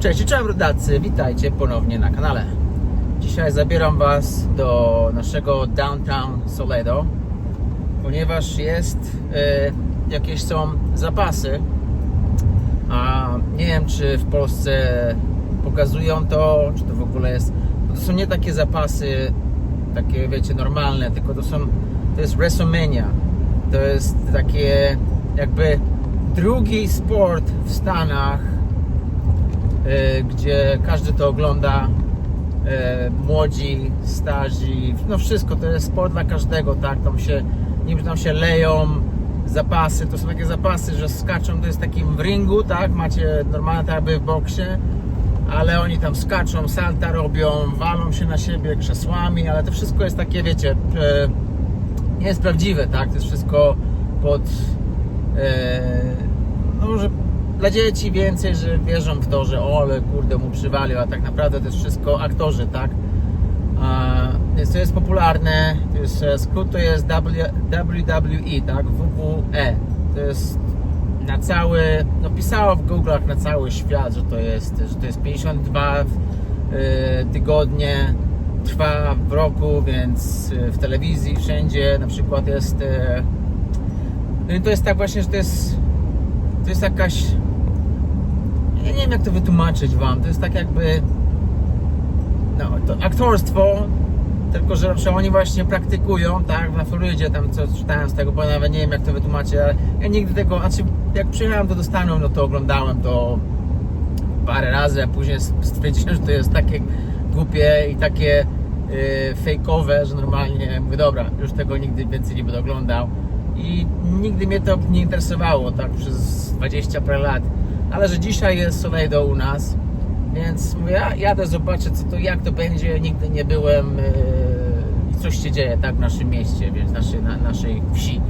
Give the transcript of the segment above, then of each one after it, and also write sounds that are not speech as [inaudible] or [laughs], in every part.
Cześć, cześć rodacy, witajcie ponownie na kanale. Dzisiaj zabieram Was do naszego downtown Soledo, ponieważ jest, e, jakieś są zapasy, a nie wiem czy w Polsce pokazują to, czy to w ogóle jest, to są nie takie zapasy, takie wiecie, normalne, tylko to są, to jest WrestleMania, to jest takie jakby drugi sport w Stanach, gdzie każdy to ogląda. e, Młodzi, starzy, no wszystko to jest sport dla każdego, tak? Tam się, niby tam się leją zapasy, to są takie zapasy, że skaczą, to jest takim w ringu, tak? Macie normalnie tak jakby w boksie, ale oni tam skaczą, salta robią, walą się na siebie krzesłami, ale to wszystko jest takie, wiecie, e, nie jest prawdziwe, tak? To jest wszystko pod e, no może dla dzieci więcej, że wierzą w to, że o, ale kurde mu przywalił, a tak naprawdę to jest wszystko aktorzy, tak? A, więc to jest popularne, to jest, e, skrót to jest WWE, tak? WWE. To jest na cały, no pisało w Google'ach na cały świat, że to jest, że to jest 52 e, tygodnie, trwa w roku, więc e, w telewizji wszędzie na przykład jest no i to jest tak właśnie, że to jest to jest jakaś ja nie wiem jak to wytłumaczyć wam, to jest tak jakby no to aktorstwo tylko, że, że oni właśnie praktykują, tak, na Florydzie tam co czytałem z tego, bo nawet nie wiem jak to wytłumaczyć, ale ja nigdy tego, znaczy jak przyjechałem do Stanów, no to oglądałem to parę razy, a później stwierdziłem, że to jest takie głupie i takie yy, fejkowe, że normalnie mówię, dobra, już tego nigdy więcej nie będę oglądał. I nigdy mnie to nie interesowało, tak, przez 20 parę lat, ale że dzisiaj jest Soledo u nas, więc mówię, ja jadę, zobaczę co to, jak to będzie, nigdy nie byłem yy, i coś się dzieje, tak, w naszym mieście, więc naszej, na, naszej wsi.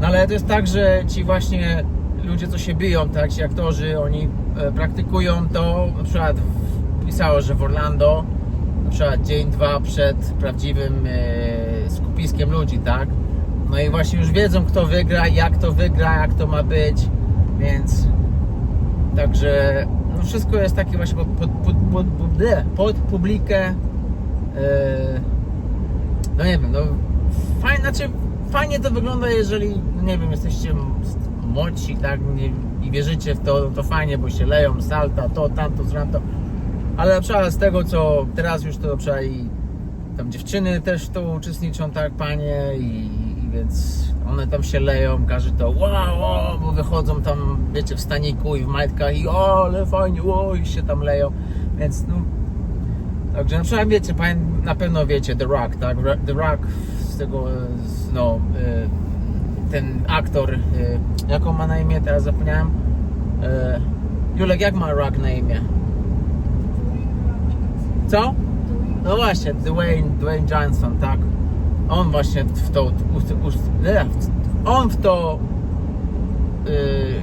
No ale to jest tak, że ci właśnie ludzie, co się biją, tak, ci aktorzy, oni e, praktykują to, na przykład pisało, że w Orlando, na przykład dzień, dwa przed prawdziwym e, skupiskiem ludzi, tak, no i właśnie już wiedzą, kto wygra, jak to wygra, jak to ma być, więc także no wszystko jest takie właśnie pod, pod, pod, pod, pod, publikę, e, no nie wiem, no fajnie, znaczy fajnie to wygląda, jeżeli, no nie wiem, jesteście młodsi, tak, i wierzycie w to, to fajnie, bo się leją, salta, to, tamto, tamto, ale przykład z tego, co teraz już to przykład i tam dziewczyny też to uczestniczą, tak, panie, i, i więc one tam się leją, każdy to wow, wow, bo wychodzą tam, wiecie, w staniku i w majtkach i o, ale fajnie, o, i się tam leją, więc no, Także na przykład wiecie, na pewno wiecie The Rock, tak? The Rock z tego, no, y, ten aktor, y, jak on ma na imię, teraz zapomniałem. Y, Julek, jak ma Rock na imię? Co? No właśnie, Dwayne, Dwayne Johnson, tak? On właśnie w to, on w to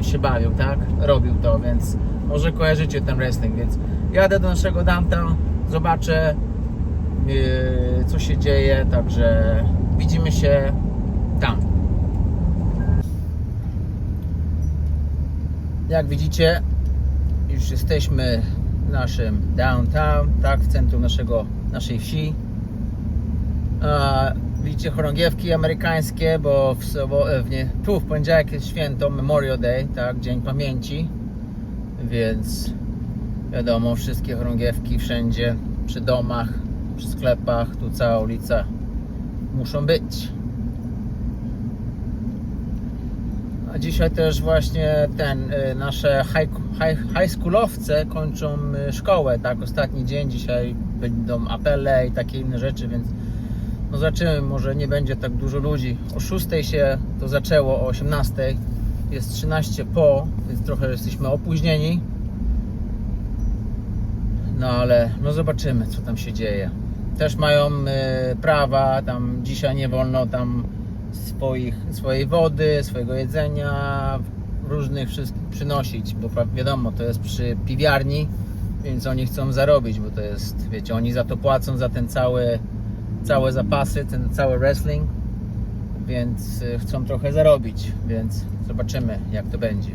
y, się bawił, tak? Robił to, więc może kojarzycie ten wrestling, więc jadę do naszego downtown, zobaczę y, co się dzieje, także widzimy się tam. Jak widzicie, już jesteśmy w naszym downtown, tak, w centrum naszego, naszej wsi. Widzicie chorągiewki amerykańskie, bo w, sobo, e, w, nie, tu w poniedziałek jest święto Memorial Day, tak, Dzień Pamięci, więc wiadomo, wszystkie chorągiewki wszędzie, przy domach, przy sklepach, tu cała ulica muszą być. A dzisiaj też właśnie ten, y, nasze high, high, high schoolowce kończą y, szkołę, tak, ostatni dzień, dzisiaj będą apele i takie inne rzeczy, więc no zobaczymy, może nie będzie tak dużo ludzi. O 6 się to zaczęło, o 18 jest 13 po, więc trochę jesteśmy opóźnieni. No ale no zobaczymy, co tam się dzieje. Też mają e, prawa, tam dzisiaj nie wolno tam swoich, swojej wody, swojego jedzenia, różnych wszystkich przynosić, bo wiadomo, to jest przy piwiarni, więc oni chcą zarobić, bo to jest, wiecie, oni za to płacą, za ten cały, całe zapasy, ten cały wrestling, więc e, chcą trochę zarobić, więc zobaczymy, jak to będzie.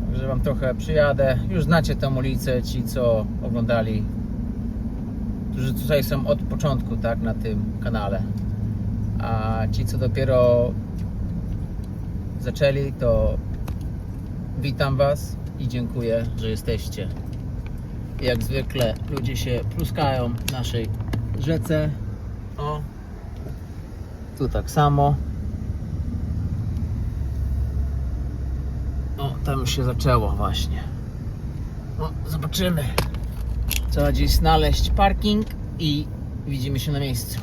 Także że Wam trochę przyjadę. Już znacie tę ulicę, ci co oglądali, którzy tutaj są od początku, tak, na tym kanale. A ci, co dopiero zaczęli, to witam Was i dziękuję, że jesteście. Jak zwykle ludzie się pluskają w naszej rzece. O, tu tak samo. O, tam już się zaczęło właśnie. No, zobaczymy. Trzeba gdzieś znaleźć parking i widzimy się na miejscu.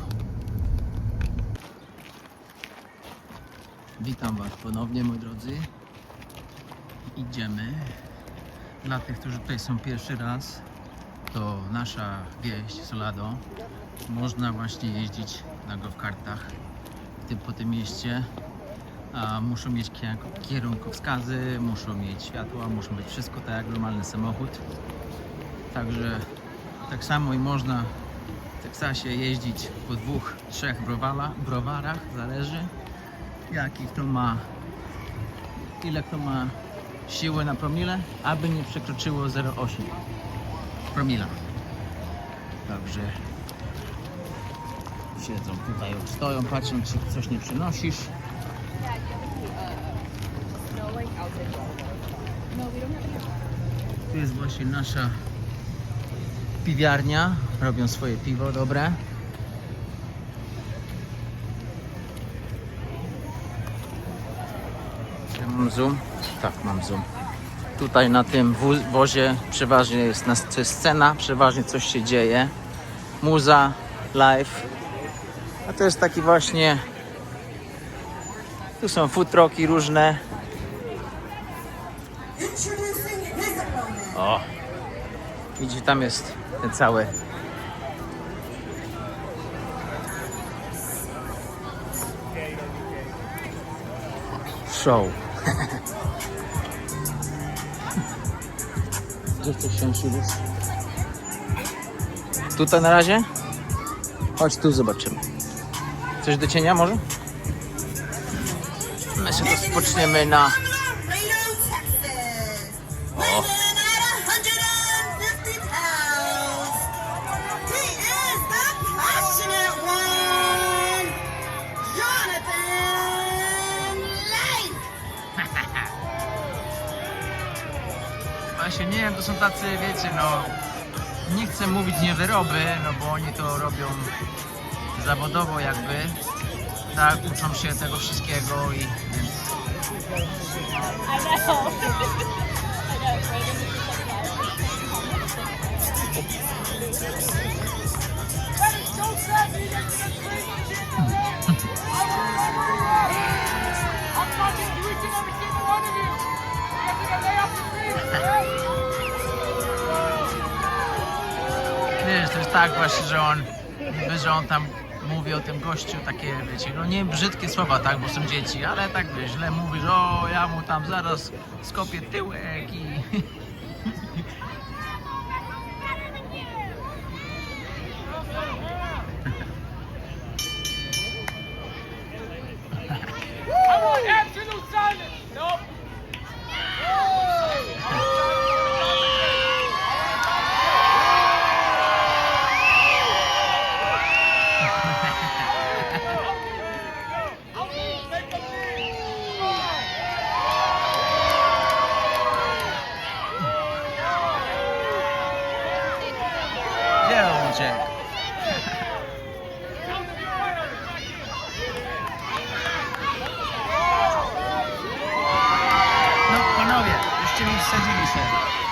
Witam Was ponownie, moi drodzy. Idziemy. Dla tych, którzy tutaj są pierwszy raz, to nasza wieś Solado. Można właśnie jeździć na go-kartach po tym mieście. A muszą mieć kierunko- kierunkowskazy, muszą mieć światła, muszą być wszystko tak jak normalny samochód. Także tak samo i można w Teksasie jeździć po dwóch, trzech browala, browarach, zależy jaki kto ma, ile kto ma siły na promile, aby nie przekroczyło 0,8 promila. Także siedzą tutaj, stoją, patrzą czy coś nie przynosisz. No. No. Tu jest właśnie nasza piwiarnia. Robią swoje piwo dobre. Ja zoom? Tak, mam zoom. Tutaj na tym wozie przeważnie jest, jest scena, przeważnie coś się dzieje. Muza, live. A to jest taki właśnie... Tu są food trucki różne. O! Widzicie, tam jest ten cały. Show. Gdzie chcesz się? Tutaj na razie? Chodź tu zobaczymy. Coś do cienia może? My się to spoczniemy na... chcę mówić nie wyroby, no bo oni to robią zawodowo jakby. Tak, uczą się tego wszystkiego i więc. Tak właśnie, że on że on tam mówi o tym gościu takie, wiecie, no nie brzydkie słowa, tak, bo są dzieci, ale tak wiesz, źle mówi, że o, ja mu tam zaraz skopię tyłek I No panowie, jeszcze mi wsadzili się.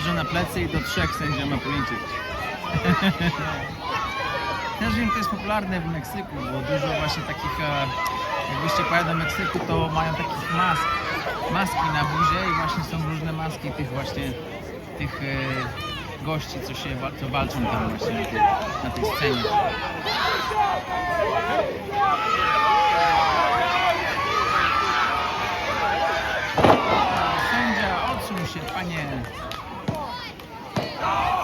Położone na plecy i do trzech sędzia ma policzyć. [laughs] Też wiem, to jest popularne w Meksyku, bo dużo właśnie takich, e, jakbyście pojechali do Meksyku, to mają takich mask, maski na buzie i właśnie są różne maski tych właśnie, tych e, gości, co się, co walczą tam właśnie na tej, na tej scenie. Sędzia, odsuń się, panie. Oh!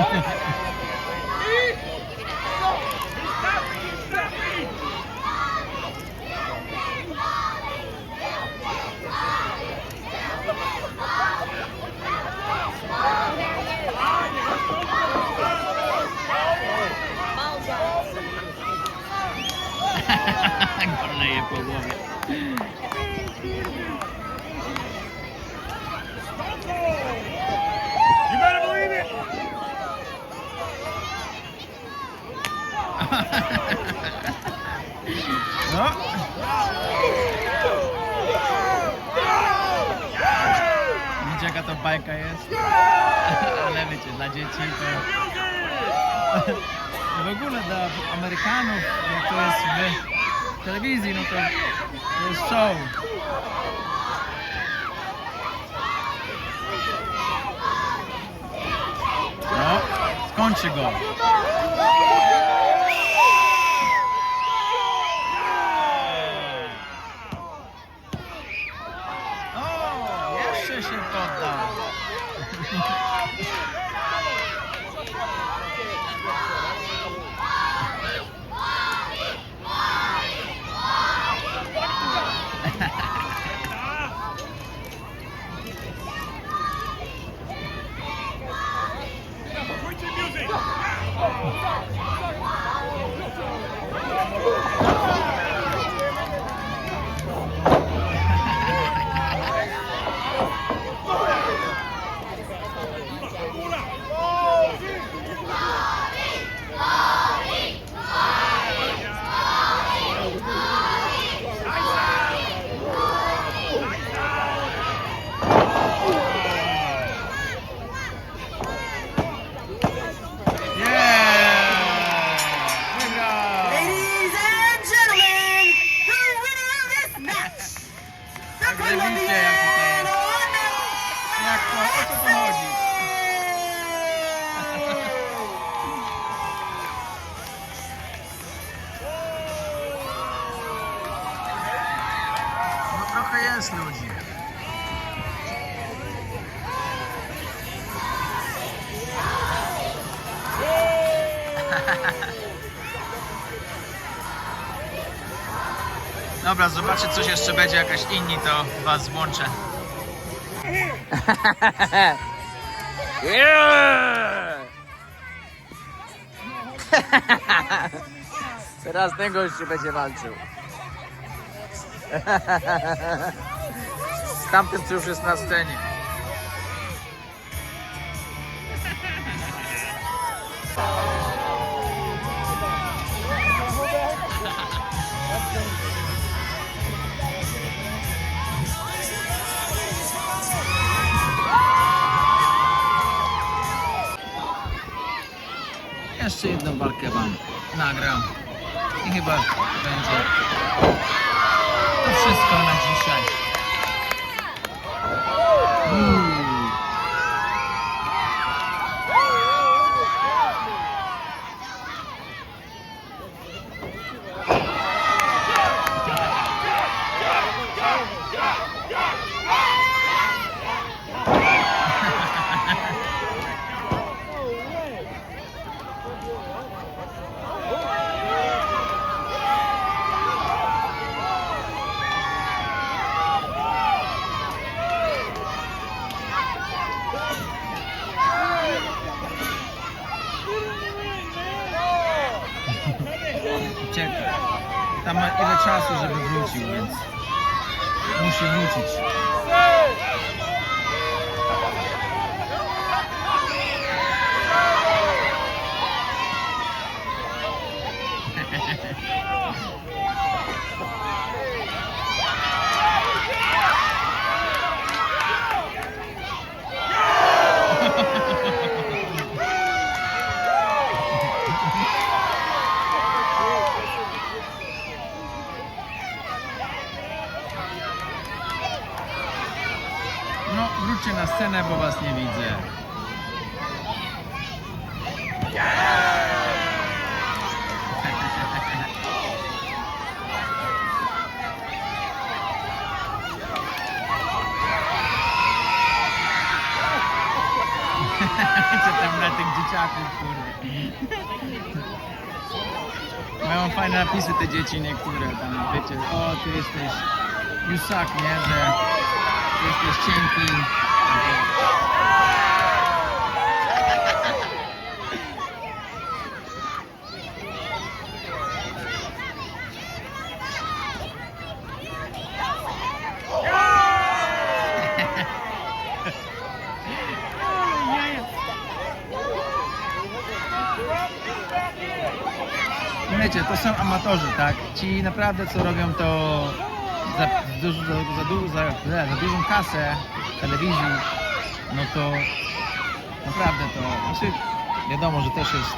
Go leje po No. Widzicie jaka to bajka jest? Ale wiecie, dla dzieci to... W ogóle dla Amerykanów, jak to jest w telewizji, no to, to jest show. No, skończy go. Zobaczę coś jeszcze będzie jakaś inni, to was włączę. [laughs] Teraz ten gościu będzie walczył. [laughs] Z tamtym, co już jest na scenie. Jeszcze jedną walkę wam nagram i chyba będzie to wszystko na dzisiaj. Ucieka. Tam ma ile czasu, żeby wrócił, więc musi wrócić. Wróćcie na scenę, bo was nie widzę. [laughs] Co tam na tych dzieciaków, kurde. Mają fajne napisy te dzieci niektóre tam, wiecie, o ty jesteś Jusak, nie, że jesteś cienki. Wiecie, to są amatorzy, tak? Ci naprawdę co robią to za, dużo, za, za, za, za, za dużą kasę telewizji, no to naprawdę to, znaczy wiadomo, że też jest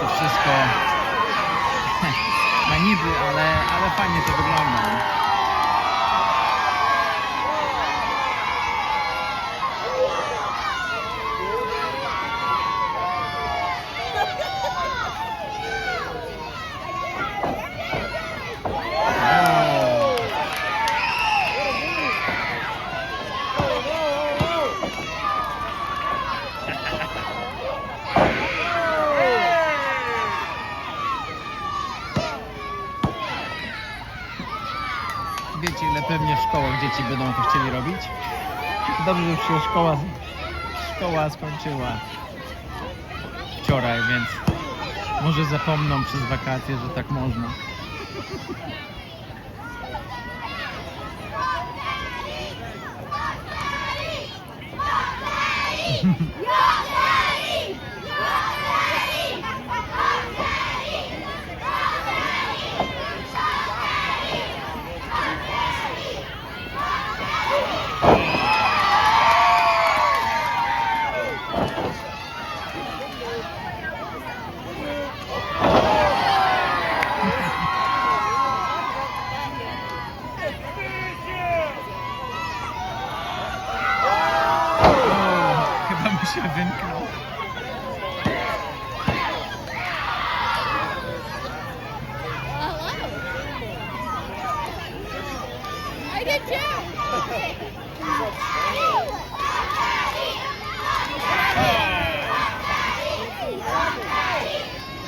to wszystko [laughs] na niby, ale, ale fajnie to wygląda. Nie? szkołach dzieci będą to chcieli robić. Dobrze, że już się szkoła, szkoła skończyła wczoraj, więc może zapomną przez wakacje, że tak można. O, chyba mu się wymknął. I did too.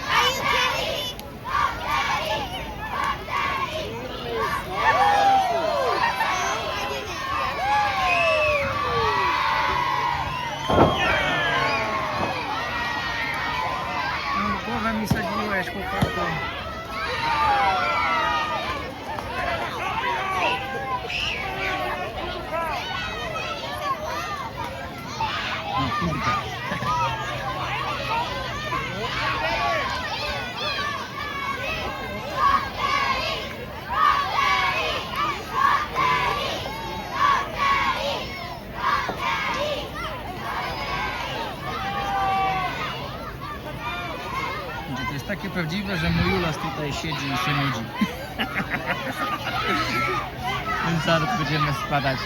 Are you kidding me? No, głowę mi sadziłeś, chłopaku. No kurde. To jest takie prawdziwe, że mój tutaj siedzi i się nudzi. [laughs] Więc zaraz będziemy spadać.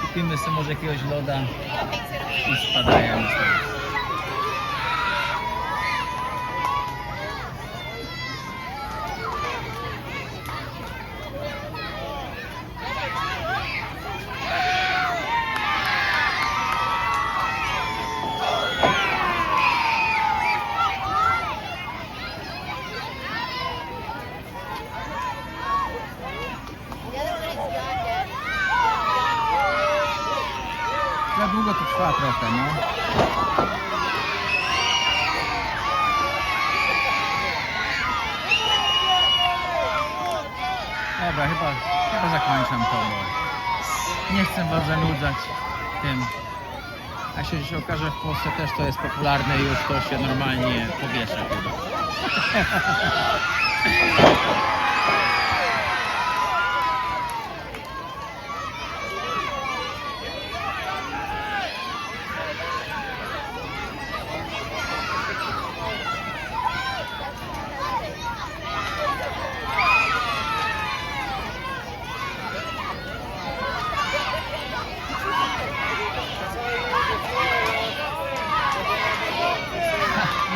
Kupimy sobie może jakiegoś loda i spadają. Za długo to trwa trochę, no. Dobra, chyba, chyba zakończam to, nie chcę was zanudzać tym. A się okaże w Polsce też to jest popularne i już to się normalnie powiesza chyba. [laughs]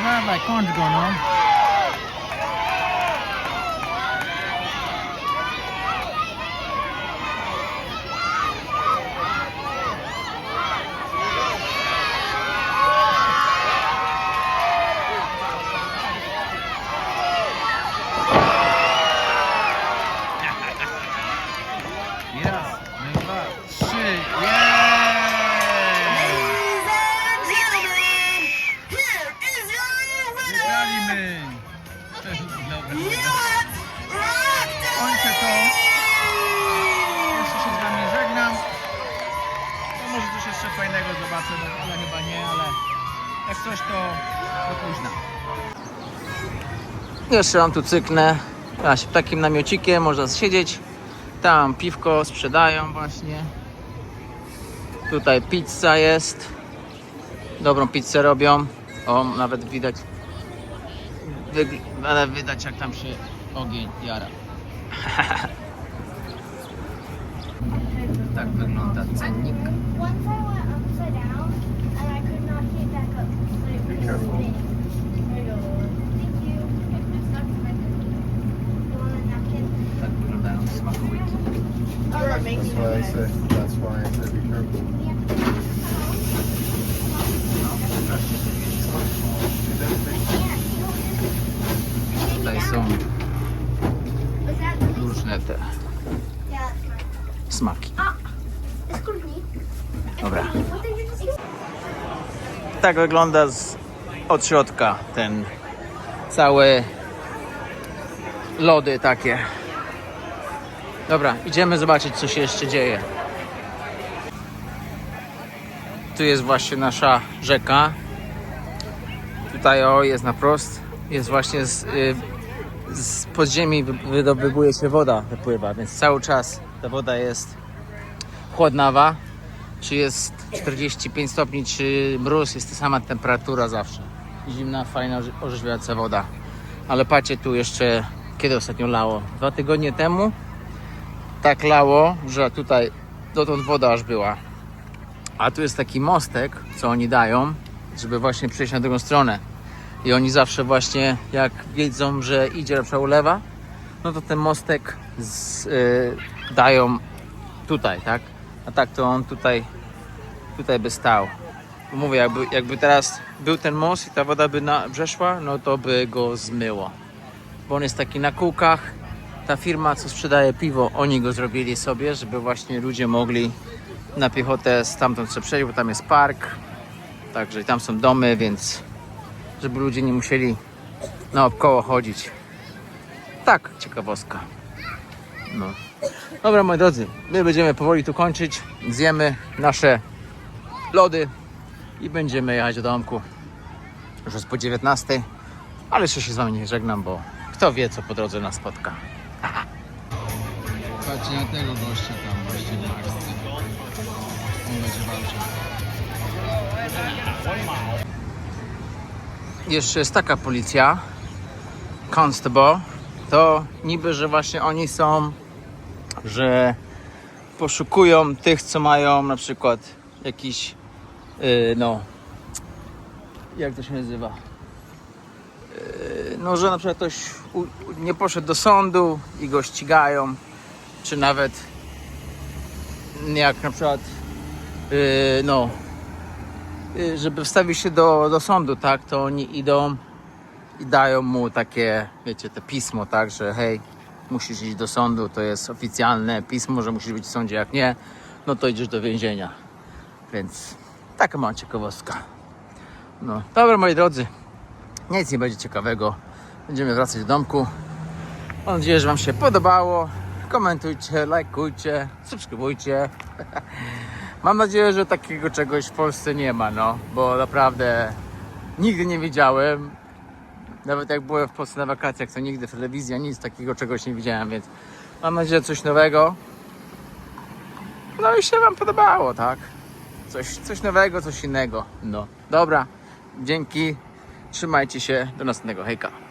Dawaj, kończ go, no. Raz, dwa, trzy, jej! Ladies and gentlemen, here is your winner. Wygraliśmy! Dobra, Let's rock the kończę to. Jeszcze się z wami żegnam. No może coś jeszcze fajnego zobaczę, no ja chyba nie, ale jak coś to do późna. Jeszcze wam tu cyknę. Właśnie, takim namiocikiem można siedzieć. Tam piwko sprzedają właśnie. Tutaj pizza jest. Dobrą pizzę robią. O, nawet widać. Wygl- ale widać jak tam się ogień jara. tak wygląda cennik. Once I smakołyki. That's why I said, that's why I said be careful. Tutaj są różne te smaki. Dobra. Tak wygląda z, od środka ten cały lody takie. Dobra, idziemy zobaczyć co się jeszcze dzieje. Tu jest właśnie nasza rzeka. Tutaj o jest na prost. Jest właśnie z, y, z podziemi wy- wydobywuje się woda, wypływa, więc cały czas ta woda jest chłodnawa. Czy jest 45 stopni, czy mróz, jest ta sama temperatura zawsze. Zimna, fajna, orze- orzeźwiająca woda. Ale patrzcie tu jeszcze, kiedy ostatnio lało? Dwa tygodnie temu tak lało, że tutaj dotąd woda aż była. A tu jest taki mostek, co oni dają, żeby właśnie przejść na drugą stronę. I oni zawsze właśnie, jak wiedzą, że idzie przykład ulewa, no to ten mostek z, y, dają tutaj, tak? A tak to on tutaj, tutaj by stał. Mówię, jakby, jakby teraz był ten most i ta woda by na, przeszła, no to by go zmyło. Bo on jest taki na kółkach. Ta firma, co sprzedaje piwo, oni go zrobili sobie, żeby właśnie ludzie mogli na piechotę stamtąd sobie przejść, bo tam jest park. Także tam są domy, więc żeby ludzie nie musieli naokoło chodzić. Tak, ciekawostka. No. Dobra, moi drodzy, my będziemy powoli tu kończyć. Zjemy nasze lody i będziemy jechać do domku. Już jest po 19, ale jeszcze się z wami nie żegnam, bo kto wie, co po drodze nas spotka. Patrzcie na tego gościa tam właśnie. On będzie walczył. Jeszcze jest taka policja, constable, to niby, że właśnie oni są, że poszukują tych, co mają na przykład jakiś, yy, no, jak to się nazywa? Yy, no, że na przykład ktoś u- nie poszedł do sądu i go ścigają, czy nawet jak na przykład, yy, no, yy, żeby wstawić się do, do sądu, tak, to oni idą i dają mu takie, wiecie, te pismo, tak, że hej, musisz iść do sądu, to jest oficjalne pismo, że musisz być w sądzie, jak nie, no to idziesz do więzienia. Więc taka mała ciekawostka. No, dobra moi drodzy, nic nie będzie ciekawego. Będziemy wracać do domku. Mam nadzieję, że Wam się podobało. Komentujcie, lajkujcie, subskrybujcie. [laughs] Mam nadzieję, że takiego czegoś w Polsce nie ma, no, bo naprawdę nigdy nie widziałem. Nawet jak byłem w Polsce na wakacjach, to nigdy w telewizji nic takiego czegoś nie widziałem, więc mam nadzieję, coś nowego. No i się Wam podobało, tak? Coś, coś nowego, coś innego. No, dobra. Dzięki. Trzymajcie się. Do następnego. Hejka.